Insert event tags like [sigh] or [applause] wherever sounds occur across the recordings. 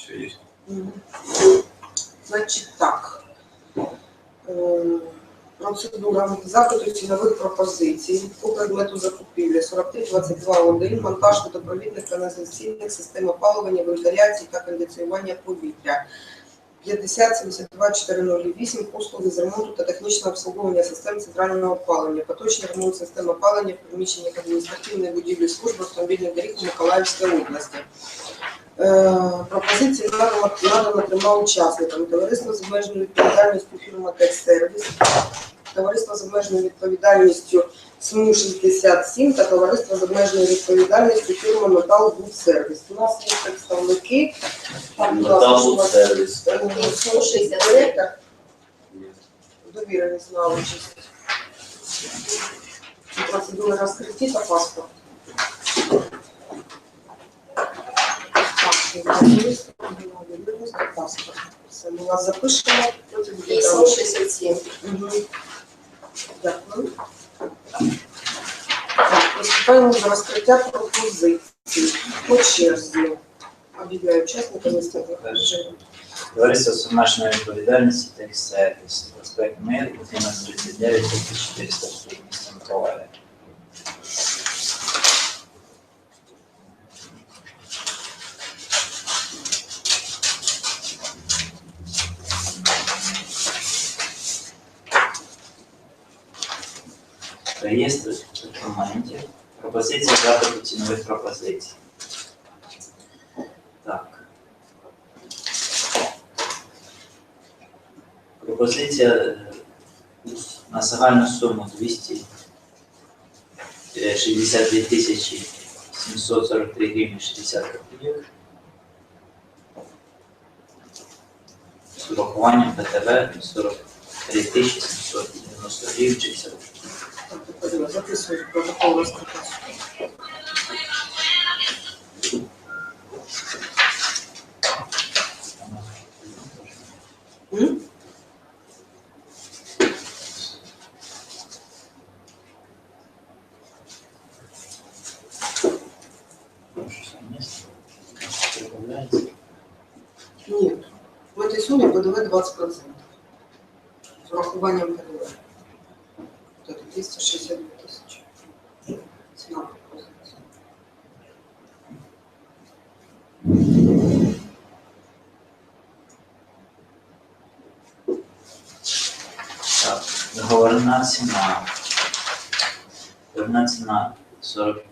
Все є. Мгм. Значить так. Е, Процедура запиту цінових пропозицій по предмету закупівлі 4322.1 монтаж водопровідних каналізаційних систем опалювання, вентиляції та кондиціювання повітря. 5072-408 послуги з ремонту та технічного обслуговування систем центрального опалення, поточний ремонт систем опалення в приміщеннях адміністративної будівлі служби автомобільних доріг у Миколаївській області. Е, Пропозиції надано трьома учасникам. Товариство з обмеженою відповідальністю фірма Техсервіс, товариство з обмеженою відповідальністю СМУ 67 та товариство з обмеженою відповідальністю фірма Метал Сервіс. У нас є представники. Вас- сервіс. СМУ 69, довіреність на участь. Процедура розкриття та паспорт. Все, ми вас запишемо. І там. 67. Мгм. Дякую. Так, приступаємо до розкриття пропозицій. По черзі. Об'являю учасниками наступного режиму. Товариство обмеженою відповідальності та сервіс. Проспект Мир, будинок 39, 400 місто Миколаїв. Реєстр документів. Пропозиція запиту цінових пропозицій. Так. Пропозиція е, на загальну суму 262 тисячі 743 гривні 60 копійок. З урахуванням ПТВ 43 тисячі 790 гривень 60 копійок. Так, Вадима, Записуй протокол розкриття. М? Прошу совместно. Прибавляется. Ні. В этой сумме ПДВ 20%. З урахуванням ПДВ. Вот это 262 Ціна пропозиції. Так, договорна ціна. Договорна ціна 40.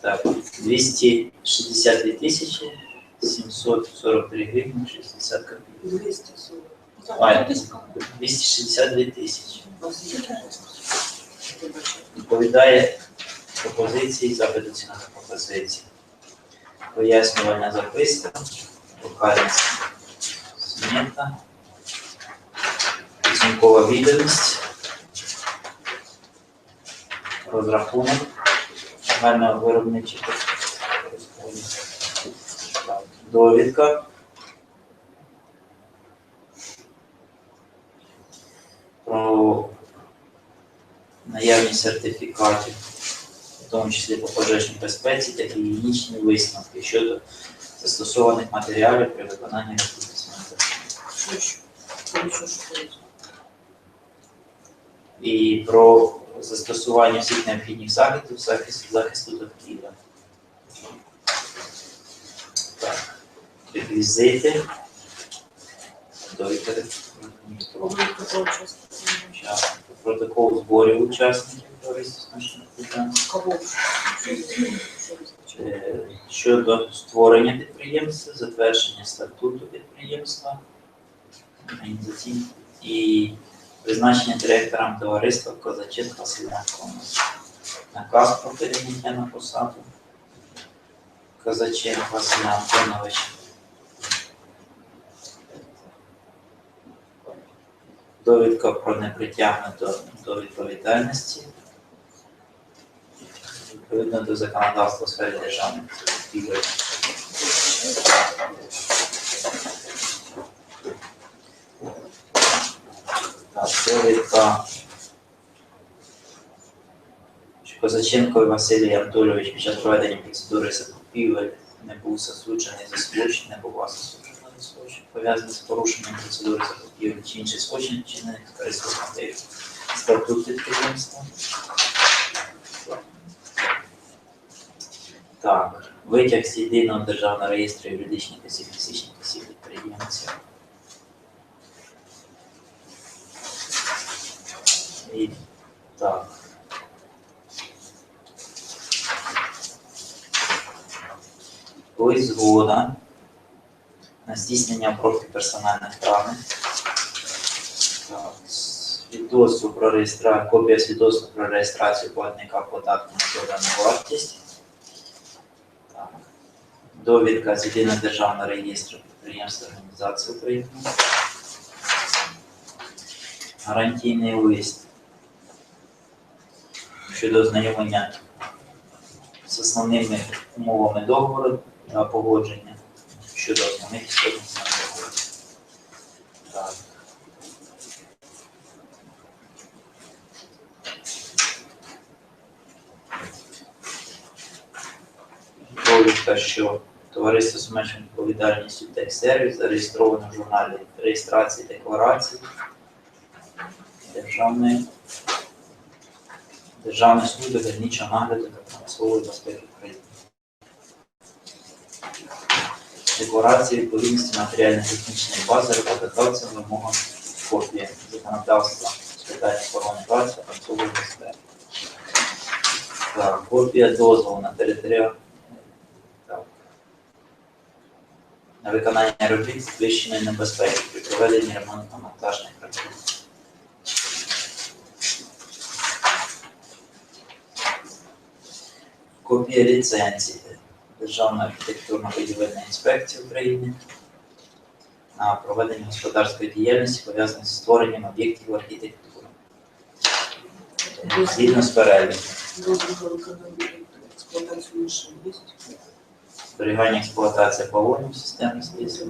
Так, 262 тисячі 743 гривні 60 копійок. 240. А, 262 тисячі. Відповідає пропозиції запиту цінових пропозицій. Пояснювальна записка, локальність смета, підсумкова відомість, розрахунок загального виробничих довідка. Про наявність сертифікатів, в тому числі по пожежній безпеці та гігієнічні висновки щодо застосованих матеріалів при виконанні ходить? і про застосування всіх необхідних заходів захисту, захисту довкілля. Так. Реквізити. Довідка Протокол зборів учасників? Е, щодо створення підприємства, затвердження статуту підприємства, і призначення директором товариства Козаченко Василя. Наказ про перейняття на посаду Козаченко Василя. Довідка про непритягнуто до відповідальності відповідно до законодавства у сфері державних. Так, довідка. Козаченко Василій Анатолійович під час проведення процедури закупівель не був засуджений за злочин, не був засуджений пов'язаний з порушенням процедури закупівлі чи інший злочин, вчинений з. Статут підприємства. Так, витяг з єдиного державного реєстру юридичних осіб, фізичних осіб підприємців. І так. Ось згода здійснення обробки персональних даних. Так, свідоцтво про реєстрацію, копія свідоцтва про реєстрацію платника податку на додану вартість. Так. Довідка з єдиного державного реєстру підприємств та організацій України. Гарантійний лист щодо ознайомлення з основними умовами договору та погодження щодо основних істотних договору. Так. Довідка, що товариство з обмеженою відповідальністю Техсервіс зареєстровано в журналі реєстрації декларацій Державної Державної служби граничного нагляду та промислової безпеки України. Декларації відповідності матеріально-технічної бази роботодавцям вимогам копії законодавства з питань охорони праці та промислової безпеки. Так, копія дозволу на територіал на виконання робіт підвищеної небезпеки при проведенні ремонтно-монтажних робіт. Копія ліцензії Державної архітектурно-будівельної інспекції України на проведення господарської діяльності пов'язаної з створенням об'єктів архітектури. Згідно з переліком. Зберігання експлуатація балонів системи слідства,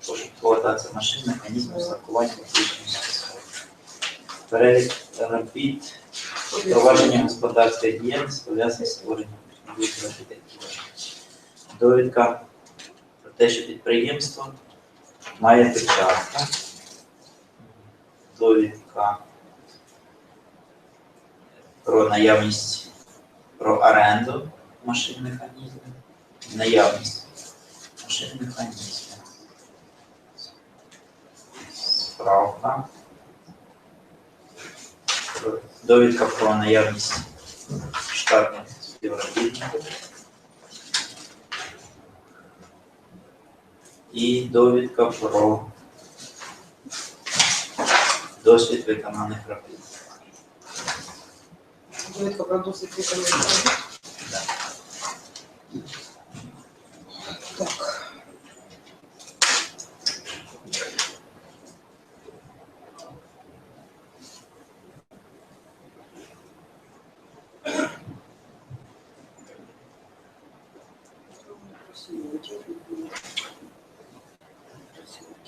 експлуатація машин, механізмів страхування технічної безпеки. Перелік робіт, впровадження господарської діяльності пов'язані з створенням об'єктів архітектури. Довідка про те, що підприємство має печатку. Довідка про наявність про оренду машин механізмів наявність машин механізмів. Справка. Довідка про наявність штатних співробітників. І довідка про досвід виконаних робіт. Довідка про досвід виконаних робіт. Да. Так.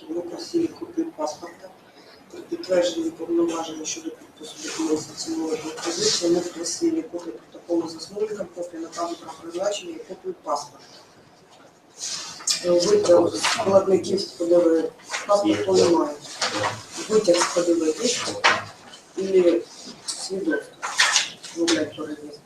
Ми просили копію паспорта, підтверджені повноваження щодо підпису документів цінної пропозиції. Ми просили копію протоколу засновника, копію на про призначення і копію паспорта. Е, Витяг з складників з ПДВ паспорту немає. Витяг з ПДВ є или свідоцтво електрореєстрі. Это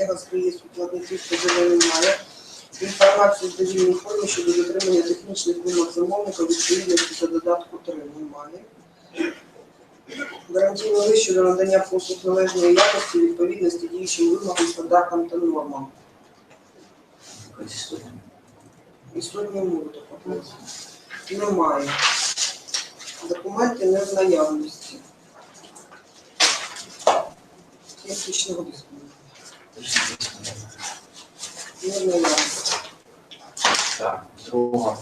нет, витяга з реєстру платників ПДВ немає. Інформацію в довільній формі щодо дотримання технічних вимог замовника відповідності до додатку 3 немає. Гарантійний лист щодо надання послуг належної якості відповідності діючим вимогам, стандартам та нормам. Істотні такого немає. Документи не в наявності. Технічного диску. Так, друга.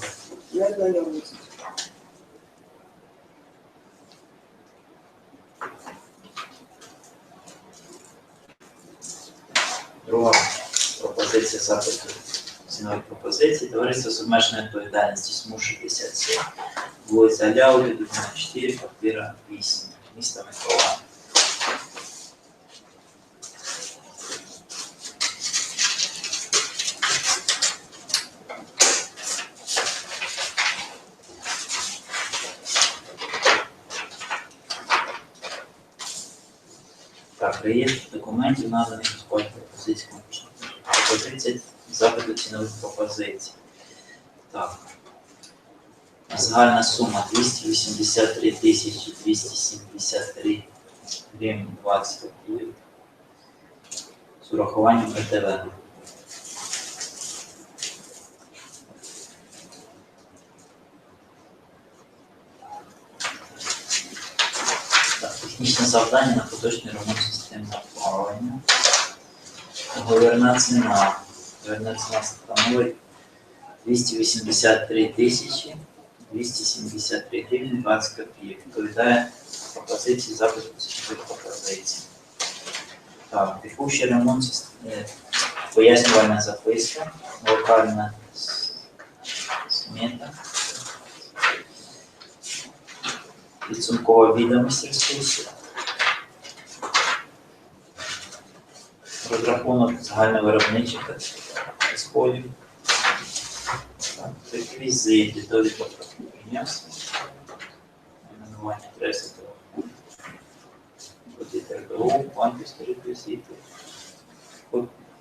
Друга пропозиція запиту цінової пропозиції. Товариство з обмеженою відповідальністю СМУ 67, вулиця Ляуди, 4, квартира 8, міста Миколаїв. Реєстр документів наданих у складі пропозицій конкурсної пропозиції запиту цінових пропозицій. Так. Загальна сума 283 тисячі 273 гривень 20 копійок з урахуванням ПТВ. Технічне завдання на поточний ремонт системи опалення. Говерна ціна. Говерна ціна становить 283 тисячі 273 гривні 20 копійок. Відповідає пропозиції запиту цінових пропозицій. Так, текущий ремонт системи, пояснювальна записка, локальна смета. Підсумкова відомість ресурсу. Розрахунок загальновиробничих розходів. Реквізити, довідка про підприємство. Найменування адреси. РБУ, банківські реквізити.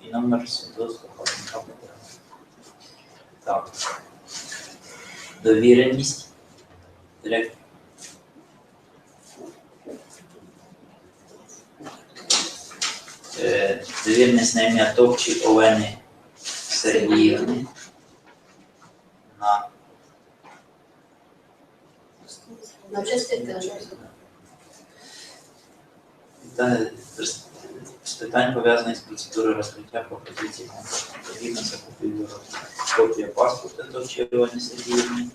І номер свідоцтва платника. Так. Довіреність. Директор Е, довірність на ім'я Товчі Олени Сергіївни. На На та з- питань пов'язаних з процедурою розкриття пропозиції конкурсу потрібно закупівлю копія паспорта Олени Сергіївни,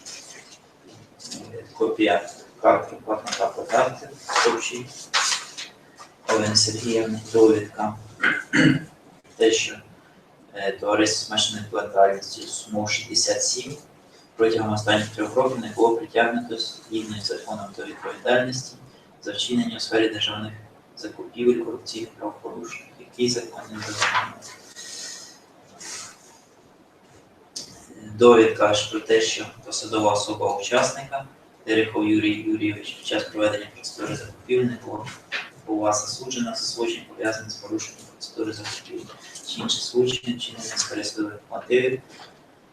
е, копія картки платника податки Товчі Олени Сергіївни, довідка [clears throat] те, що е, товариство з зменшеною СМУ 67 протягом останніх трьох років не було притягнуто згідно з законом до відповідальності за вчинення у сфері державних закупівель корупційних правопорушень, які закон не дозволяє. Довідка ж про те, що посадова особа учасника Терехов Юрій Юрійович під час проведення процедури закупівель не було була засуджена за злочин пов'язаний з порушенням процедури закупівель чи інші злочини, вчинення з користових мотивів,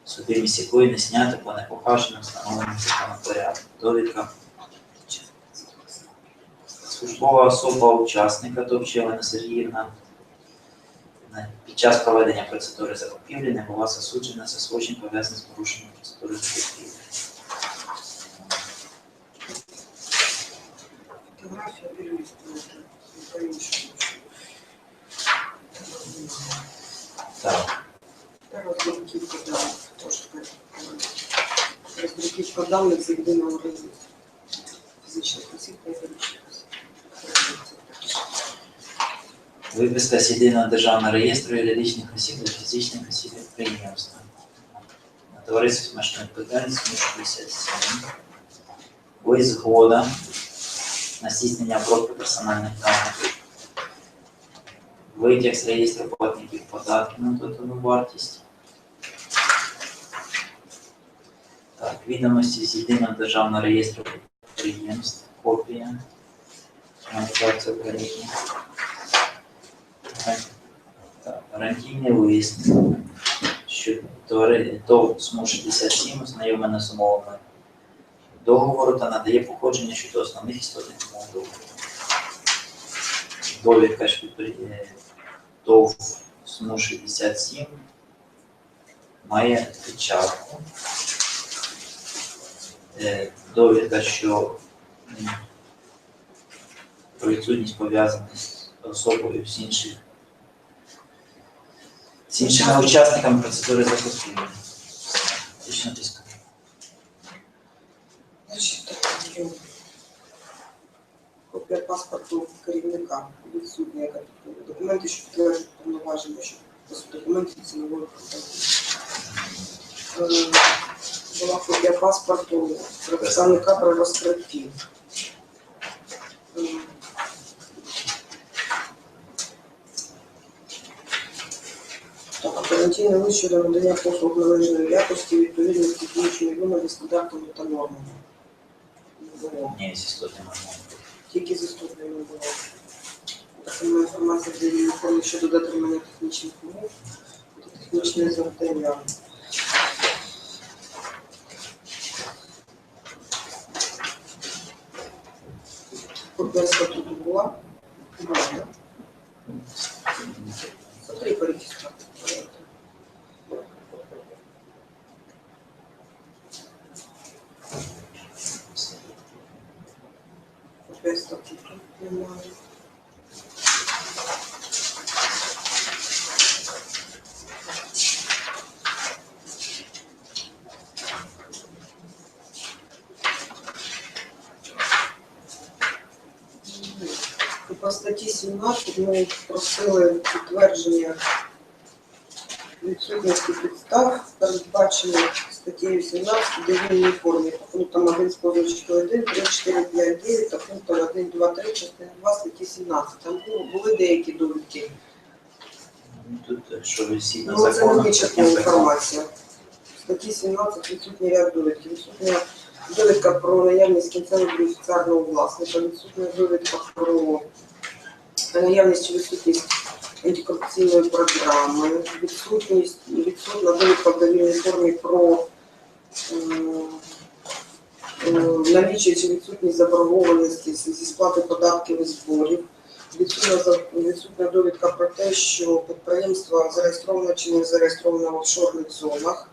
судимість якої не знято по непохаженим встановленим законом. Довідка службова особа учасника Товчева Сергіївна під час проведення процедури закупівлі не була засуджена за злочин пов'язаний з порушенням процедури закупівлі. Фотографія перелистувати. По-іншому. Так, Та роздруківка даних теж так. Роздруківка даних з єдиного реєстру. Фізичних та виписка з єдиного державного реєстру юридичних осіб для фізичних осіб підприємства. На товариство з зменшеною відповідальністю 67. Ось згода на здійснення обробки персональних даних. Витяг з реєстру платників податків на додану вартість. Так, відомості з єдиного державного реєстру підприємств, копія. Організація України. Гарантійний лист, що ТОВ СМУ 67 ознайомлена з умовами договору та надає походження щодо основних істотних умов договору. Довідка е, ТОВ СМУ 67 має печатку. Е, Довідка, що про відсутність пов'язаних з особою з інших з іншими учасниками процедури. Точно тиску. Значить. Копія паспорту керівника відсутня, яка документи, що підтверджують повноваження, що документів цінової пропозиції. Була копія паспорту представника. Е, Так, гарантійний лист щодо надання послуг належної якості відповідності діючими вимоги стандартами та нормами. Не було. Ні, зі можна. Тільки з історією не було. Так само інформація для її форми щодо дотримання технічних умов та технічне завдання. Копія тут так? Смотри, перечисла. Копія статуту немає. І По статті 17 ми просили підтвердження відсутності підстав, передбачених статтею 17 в довільній формі по пунктам 1 з позначки 1, 3, 4, 5, 9 та пунктам 1, 2, 3, частини 2 статті 17. Там було- були деякі довідки. Ну, Тут, що висить на Ну, це не законах, вичерпна таке інформація. В статті 17 відсутній ряд довідки. Відсутня довідка про наявність кінцевого бенефіціарного власника, відсутня довідка про наявність чи відсутність антикорупційної програми, відсутність, відсутна довідка в довільній формі про ем, наліччя чи відсутність заборгованості зі сплати податків і зборів. Відсутня довідка про те, що підприємство зареєстровано чи не зареєстровано в офшорних зонах.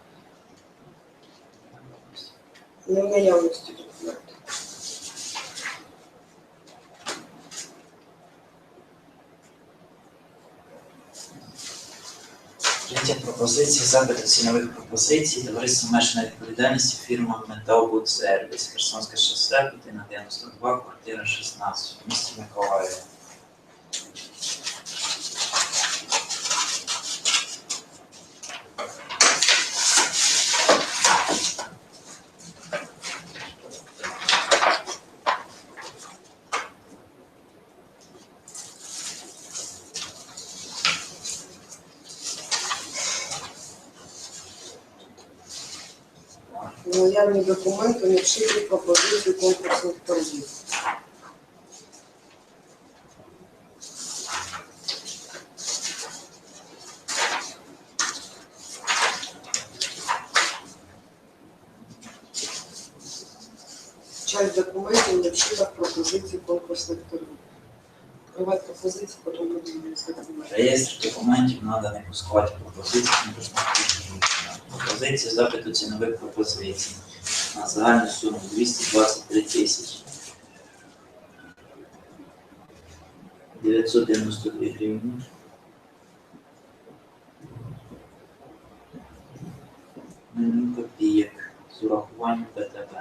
Не в наявності документів. Третя пропозиція запит цінових пропозицій, товариство обмеженої відповідальності, фірма Металбуд Сервіс, Херсонське шосе, Путина 92, квартира 16, в місті Миколаїв. Наявні документи не вшиті в пропозицію конкурсних торгів. Часть документів не вшита в пропозиції конкурсних торгів. Відкривати пропозиції, потім документи. Реєстр документів наданих у складі пропозицій конкурсних торгів. Пропозиція запиту цінових пропозицій на загальну суму 223 тисячі 992 гривні. Копійок з урахуванням ПТБ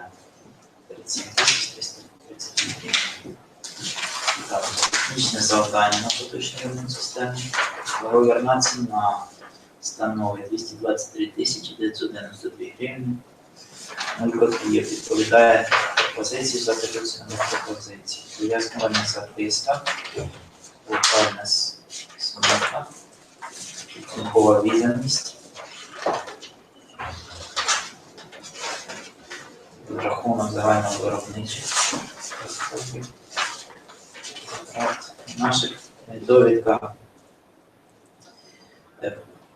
37 тисяч 330 гривень. Так, технічне завдання на поточний ремонт системи. Вароверна ціна становить 223 тисячі 992 гривні. Нуль копійок відповідає пропозиції за цінових пропозицій. Пояснювальна записка, локальна с- смета, підсумкова відданість, рахунок загального виробничих розходів. От, Наших довідка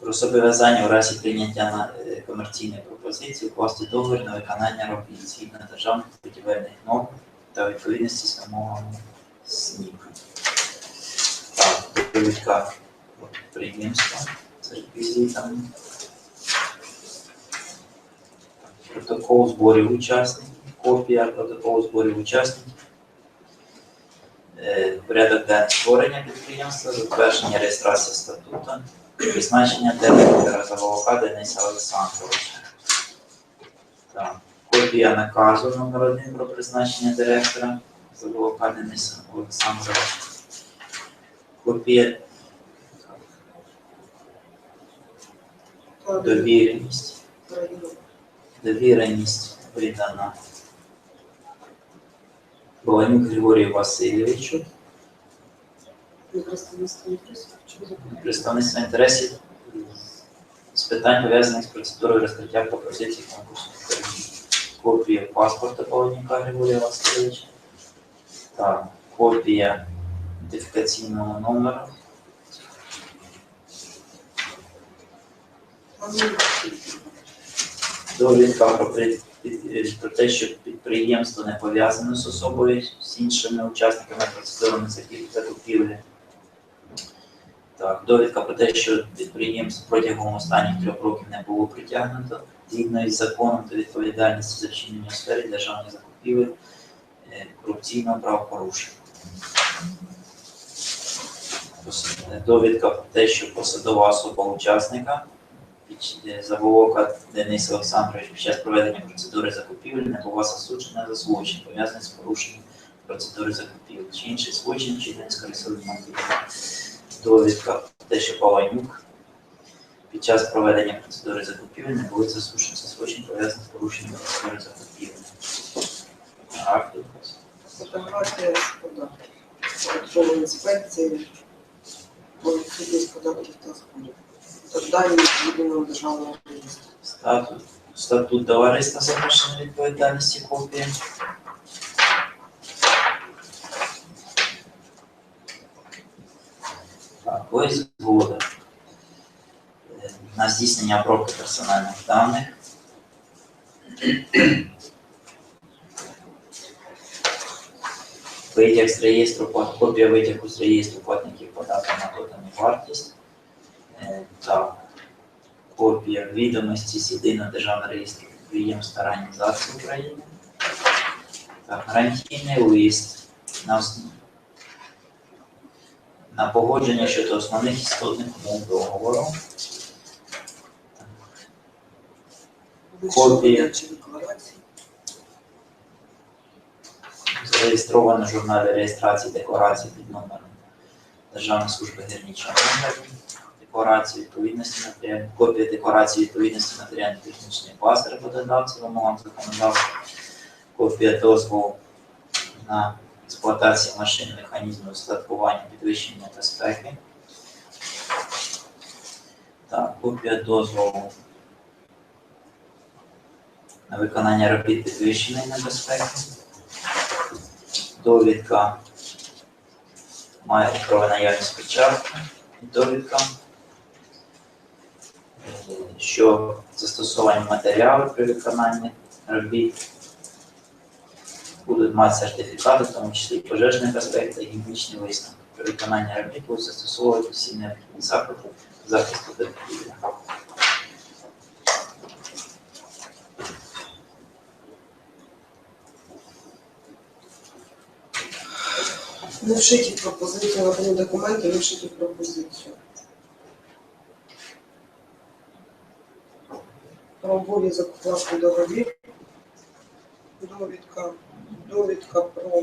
про зобов'язання в разі прийняття на е, комерційної пропозиції укласти договір на виконання робіт згідно державних будівельних норм та відповідності з вимогами СНІП. Так, довідка підприємства з реквізитами. Протокол зборів учасників, копія протоколу зборів учасників. Е, порядок денний створення підприємства, затвердження реєстрації статуту, призначення директора Заволока Дениса Олександровича. Так. Копія наказу номер 1 про призначення директора Заволока Дениса Олександровича. Копія довіреність. Довіреність видана Баланюк Григорію Васильовичу. Представництво інтересів. З питань пов'язаних з процедурою розкриття пропозицій торгів. Копія паспорта Баланюка Григорія Васильовича. Так, копія ідентифікаційного номера. Довідка про, про те, що підприємство не пов'язане з особою з іншими учасниками процедури закуп- закупівлі. Так, довідка про те, що підприємство протягом останніх трьох років не було притягнуто згідно із законом та відповідальністю за вчинення у сфері державних закупівель е, корупційного правопорушення. Е, Довідка про те, що посадова особа учасника е, Заволока Денис Олександрович під час проведення процедури закупівель не була засуджена за злочин, пов'язаний з порушенням процедури закупівель, чи інший злочин, чи не скористовує довідка те, що Паланюк під час проведення процедури закупівель не були засуджені за злочин, пов'язаний з порушенням процедури закупівель. Акт. Фотографія податку. Податкової інспекції. По відсутність податків та зборів. Та дані єдиного державного реєстру. Статут, статут товариства з обмеженою відповідальності копія. Так, ось згода е, на здійснення обробки персональних даних. Витяг з реєстру, плат- копія витягу з реєстру платників відомості з єдиного державного реєстру підприємств та організацій України. Так, гарантійний лист на, на погодження щодо основних істотних умов договору. Декларації. Зареєстровано в журналі реєстрації декларації під номером Державної служби гірничого нагляду. Декларації відповідності матеріалів, копія декларації відповідності матеріально-технічної бази роботодавця вимогам законодавства, копія дозволу на експлуатацію машин, механізмів устаткування підвищення безпеки. Так, копія дозволу на виконання робіт підвищеної небезпеки. Довідка. Має про наявність печатки, довідка, що застосовані матеріали при виконанні робіт будуть мати сертифікати, в тому числі і пожежної безпеки та гігієнічний висновок. При виконанні робіт будуть застосовувати всі необхідні заходи захисту довкілля. Не вшиті пропозиції, надані документи, не вшиті пропозицію. Про обов'язок вкласти договір. Довідка, довідка про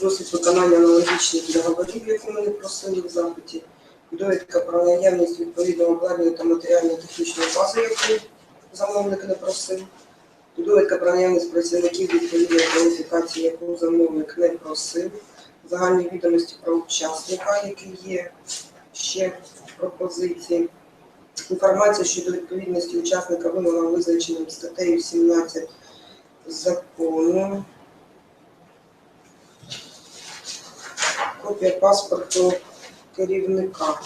досвід виконання аналогічних договорів, які ми просили в запиті. Довідка про наявність відповідного обладнання та матеріально-технічної бази, яку замовник не просив. Довідка про наявність працівників відповідної кваліфікації, яку замовник не просив загальні відомості про учасника, які є ще пропозиції. Інформація щодо відповідності учасника вимогам визначеним статтею 17 закону. Копія паспорту керівника.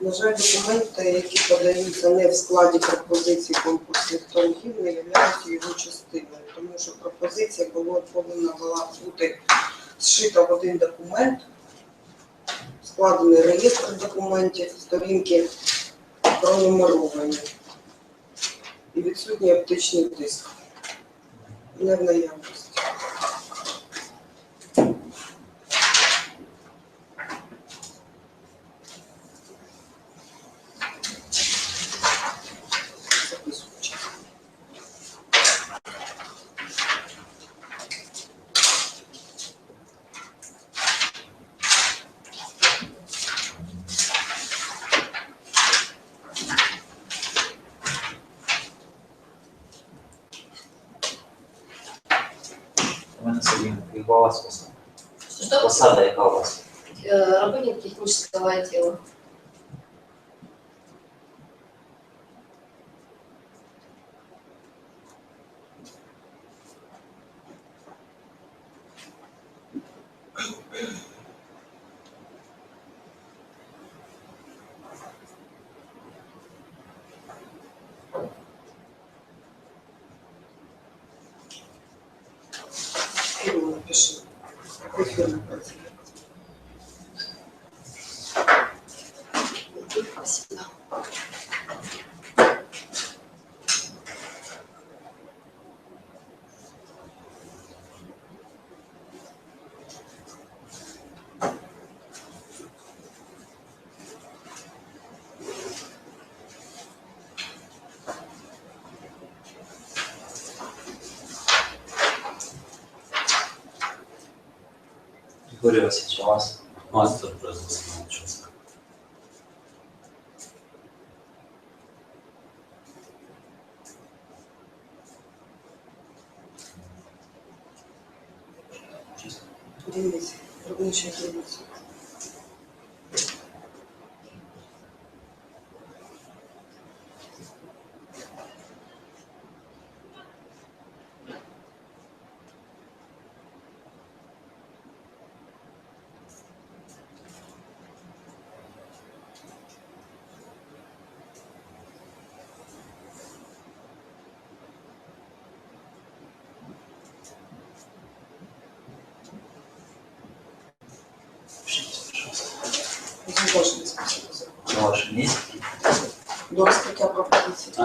На жаль, документи, які подаються не в складі пропозицій конкурсних торгів, не являються його частиною, тому що пропозиція було, повинна була бути зшита в один документ, складений реєстр документів, сторінки пронумеровані і відсутній оптичний диск. Не в наявності. Яка у вас посада? Посада яка у вас? Э, Работник технического отдела. Виктория сейчас мастер производственного участка. Денис, работающая На вашому місці. До розкриття пропозиції.